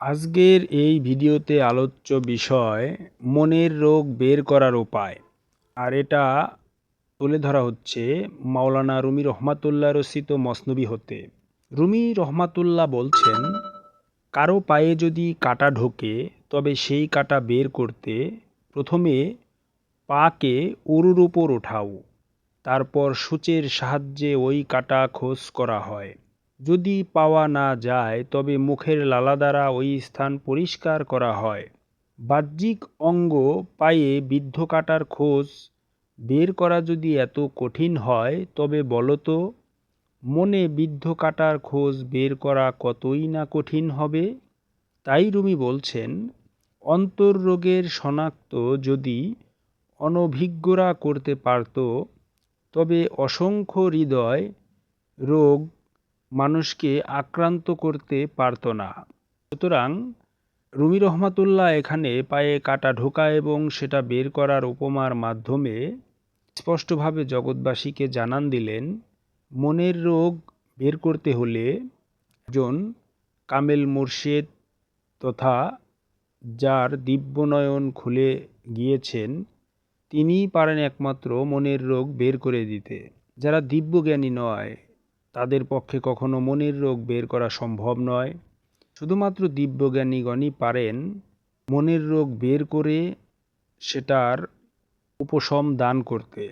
আজকের এই ভিডিওতে আলোচ্য বিষয় মনের রোগ বের করার উপায়। আর এটা তুলে ধরা হচ্ছে মাওলানা রুমি রহমাতুল্লাহ রচিত মসনবি হতে। রুমি রহমাতুল্লাহ বলছেন, কারও পায়ে যদি কাটা ঢোকে, তবে সেই কাটা বের করতে প্রথমে পাকে উরুর উপর ওঠাও। তারপর সূচের সাহায্যে ওই কাটা খোঁজ করা হয়। যদি পাওয়া না যায়, তবে মুখের লালা দ্বারা ওই স্থান পরিষ্কার করা হয়। বাহ্যিক অঙ্গ পায়ে বিদ্ধ কাটার খোঁজ বের করা যদি এত কঠিন হয়, তবে বলতো মনে বিদ্ধ কাটার খোঁজ বের করা কতই না কঠিন হবে? তাই রুমি বলছেন, অন্তর্রোগের শনাক্ত যদি অনভিজ্ঞরা করতে পারত, তবে অসংখ্য হৃদয় রোগ মানুষকে আক্রান্ত করতে পারত না। সুতরাং রুমি রহমাতুল্লাহ এখানে পায়ে কাটা ঢোকা এবং সেটা বের করার উপমার মাধ্যমে স্পষ্টভাবে জগৎবাসীকে জানান দিলেন, মনের রোগ বের করতে হলে একজন কামেল মুর্শেদ তথা যার দিব্যনয়ন খুলে গিয়েছেন, তিনিই পারেন একমাত্র মনের রোগ বের করে দিতে। যারা দিব্যজ্ঞানী নয় তাদের পক্ষে কখনো মনের রোগ বের করা সম্ভব নয়। শুধুমাত্র দিব্যজ্ঞানীগণই পারেন মনের রোগ বের করে সেটার উপশম দান করতে।